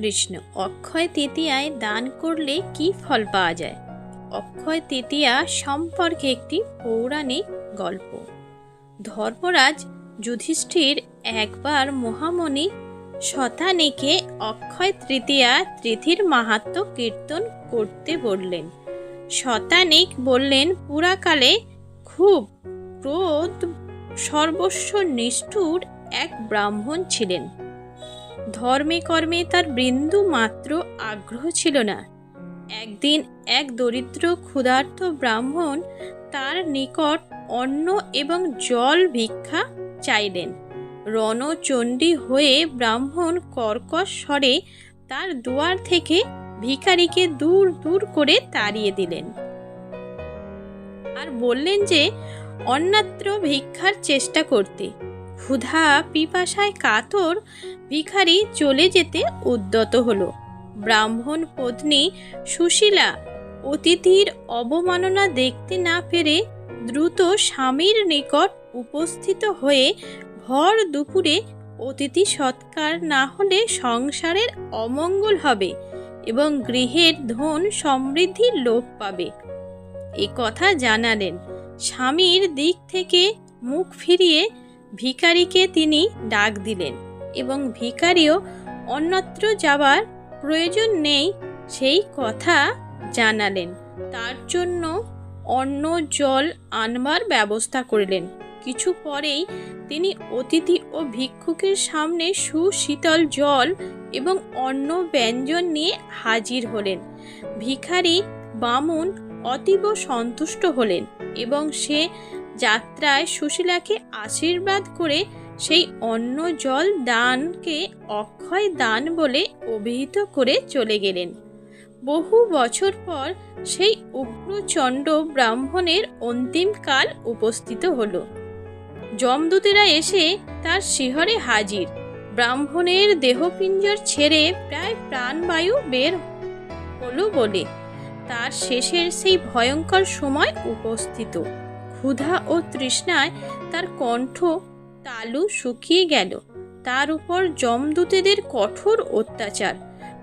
কৃষ্ণ অক্ষয় তৃতীয়ায় দান করলে কি ফল পাওয়া যায়? অক্ষয় তৃতীয়া সম্পর্কে একটি পৌরাণিক গল্প। ধর্মরাজ যুধিষ্ঠির একবার মহামণি শতানীকে অক্ষয় তৃতীয়া তিথির মাহাত্ম কীর্তন করতে বললেন। শতানিক বললেন, পুরাকালে খুব ক্রোধ সর্বস্ব নিষ্ঠুর এক ব্রাহ্মণ ছিলেন। ধর্মে কর্মে তার বিন্দু মাত্র আগ্রহ ছিল না। একদিন এক দরিদ্র ক্ষুধার্ত ব্রাহ্মণ তার নিকট অন্ন এবং জল ভিক্ষা চাইলেন। রণচণ্ডী হয়ে ব্রাহ্মণ কর্কশ স্বরে তার দুয়ার থেকে ভিখারিকে দূর দূর করে তাড়িয়ে দিলেন। আর বললেন যে অন্যত্র ভিক্ষার চেষ্টা করতে। ক্ষুধা পিপাসায় কাতর ভিখারি চলে যেতে উদ্যত হলো। ব্রাহ্মণ পত্নী সুশীলা অতিথির অবমাননা দেখতে না পেরে দ্রুত স্বামীর নিকট উপস্থিত হয়ে ভর দুপুরে অতিথি সৎকার না হলে সংসারের অমঙ্গল হবে এবং গৃহের ধন সমৃদ্ধি লোপ পাবে। এ কথা জানালেন। স্বামীর দিক থেকে মুখ ফিরিয়ে ভিখারিকে তিনি ডাক দিলেন এবং ভিখারিও অন্যত্র যাবার প্রয়োজন নেই সেই কথা জানালেন। তার জন্য অন্ন, জল আনবার ব্যবস্থা করলেন। কিছু পরেই তিনি অতিথি ও ভিক্ষুকের সামনে সুশীতল জল এবং অন্ন ব্যঞ্জন নিয়ে হাজির হলেন। ভিখারি বামুন অতীব সন্তুষ্ট হলেন এবং সে যাত্রায় সুশীলাকে আশীর্বাদ করে সেই অন্ন জল দানকে অক্ষয় দান বলে অভিহিত করে চলে গেলেন। বহু বছর পর সেই উগ্রচণ্ড ব্রাহ্মণের অন্তিমকাল উপস্থিত হলো। যমদূতেরা এসে তার শিহরে হাজির। ব্রাহ্মণের দেহপিঞ্জর ছেড়ে প্রায় প্রাণবায়ু বের হলো বলে তার শেষের সেই ভয়ঙ্কর সময় উপস্থিত। ক্ষুধা ও তৃষ্ণায় তার কণ্ঠ তালু শুকিয়ে গেল। তার উপর যমদূতেদের কঠোর অত্যাচার।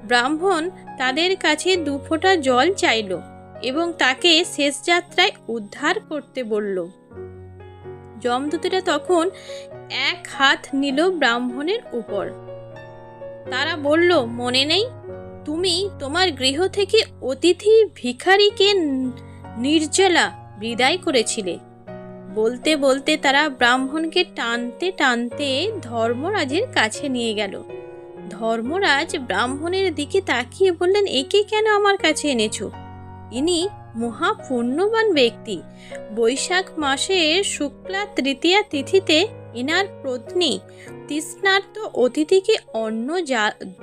ব্রাহ্মণ তাদের কাছে দুফোঁটা জল চাইল এবং তাকে শেষ যাত্রায় উদ্ধার করতে বলল। যমদূতেরা তখন এক হাত নিল ব্রাহ্মণের উপর। তারা বলল, মনে নেই? তুমি তোমার গৃহ থেকে অতিথি ভিখারিকে নির্জলা বিদায় করেছিলে। বলতে বলতে তারা ব্রাহ্মণকে টানতে টানতে ধর্মরাজের কাছে নিয়ে গেল। ধর্মরাজ ব্রাহ্মণের দিকে তাকিয়ে বললেন, একে কেন আমার কাছে এনেছো? ইনি মহা পুণ্যবান ব্যক্তি। বৈশাখ মাসের শুক্লা তৃতীয়া তিথিতে এনার পত্নী তৃষ্ণার্ত অতিথিকে অন্ন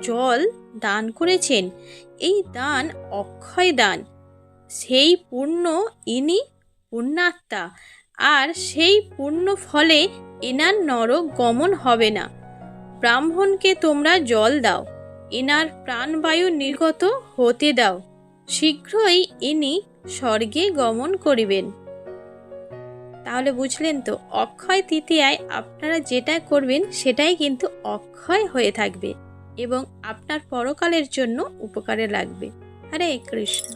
জল দান করেছেন। এই দান অক্ষয় দান। সেই পূর্ণ ইনি পুণ্যাত্মা। আর সেই পুণ্য ফলে এনার নরক গমন হবে না। ব্রাহ্মণকে তোমরা জল দাও, এনার প্রাণবায়ু নির্গত হতে দাও, শীঘ্রই ইনি স্বর্গে গমন করিবেন। তাহলে বুঝলেন তো, অক্ষয় তৃতীয়ায় আপনারা যেটা করবেন সেটাই কিন্তু অক্ষয় হয়ে থাকবে এবং আপনার পরকালের জন্য উপকারে লাগবে। হরে কৃষ্ণ।